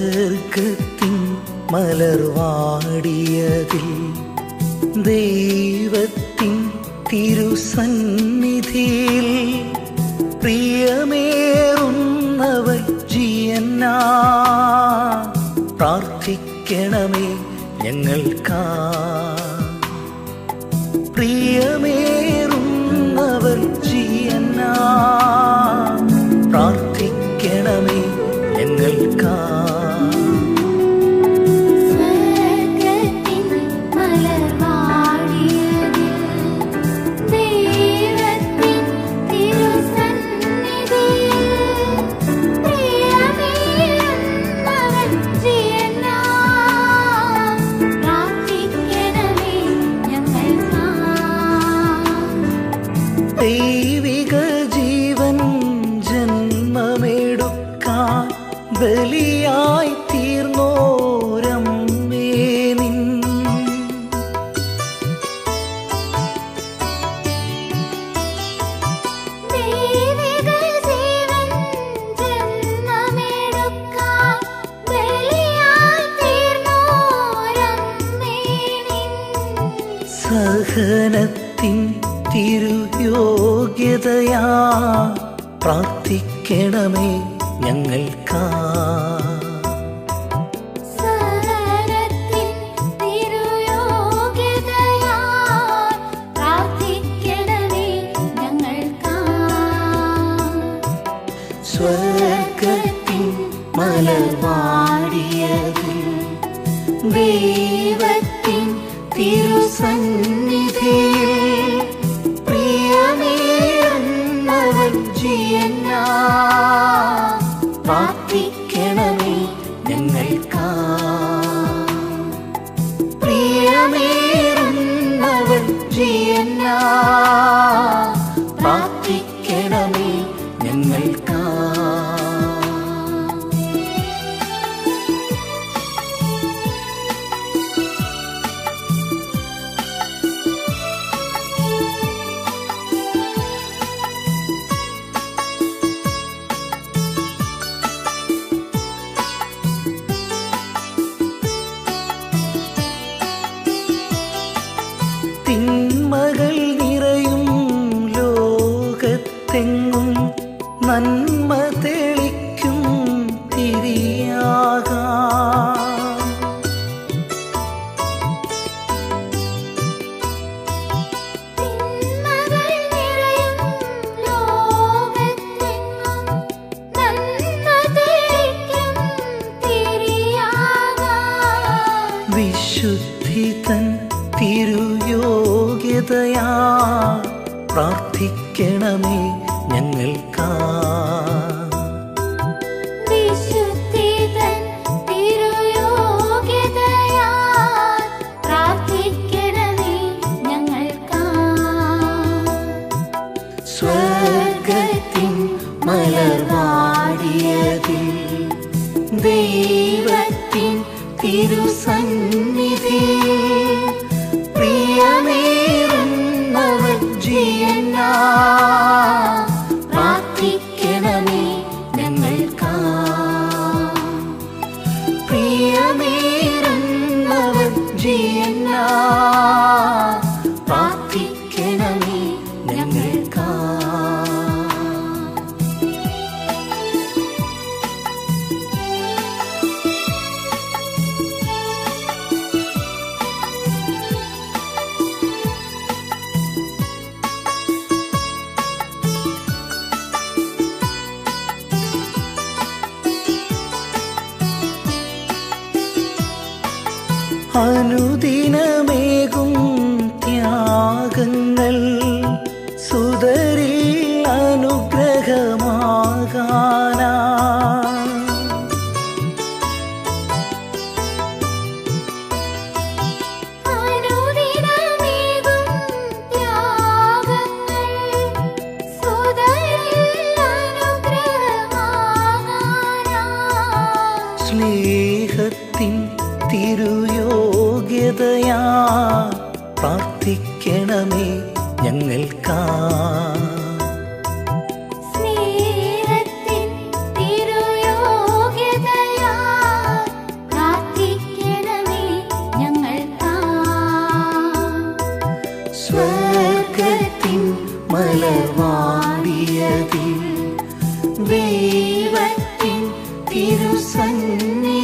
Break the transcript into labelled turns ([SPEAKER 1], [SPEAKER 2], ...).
[SPEAKER 1] സ്വർഗത്തിൻ മലർവാടിയതിൽ ദൈവത്തിൻ തിരുസന്നിധിയിൽ പ്രിയമേറുന്നവ ജിയന്നാ പ്രാർത്ഥിക്കണമേ ഞങ്ങൾക്കാ. ബലിയായി
[SPEAKER 2] തീർന്നോരം മേനിൻ
[SPEAKER 1] സഹനത്തിൻ തിരുയോഗ്യതയാ പ്രാർത്ഥിക്കണമേ ഞങ്ങൾക്കാ. സ്വർഗത്തിൻ മലർവാടിയതിൽ ദൈവത്തിൻ തിരുസന്നിധിയിൽ enough. നന്മ തെളിക്കും തിരിയാകാം. വിശുദ്ധി തൻ തിരുയോഗ്യതയാ പ്രാർത്ഥിക്കണമേ ഞങ്ങൾക്കാ. സ്വർഗത്തിൻ മലർവാടിയതിൽ ദൈവത്തിൻ തിരുസന്നിധിയിൽ പ്രിയമേറുന്നവൻ ജിയന്നാ না അനുദിനമേകും ത്യാഗങ്ങൾ സുതരി അനുഗ്രഹമാകാനാ. സ്നേഹത്തിൻ തിരുയോഗ്യതയാ പ്രാർത്ഥിക്കണമേ ഞങ്ങൾക്കാ. സ്വർഗത്തിൻ മലവാടിയതിൽ ദൈവത്തിൻ തിരുസന്നി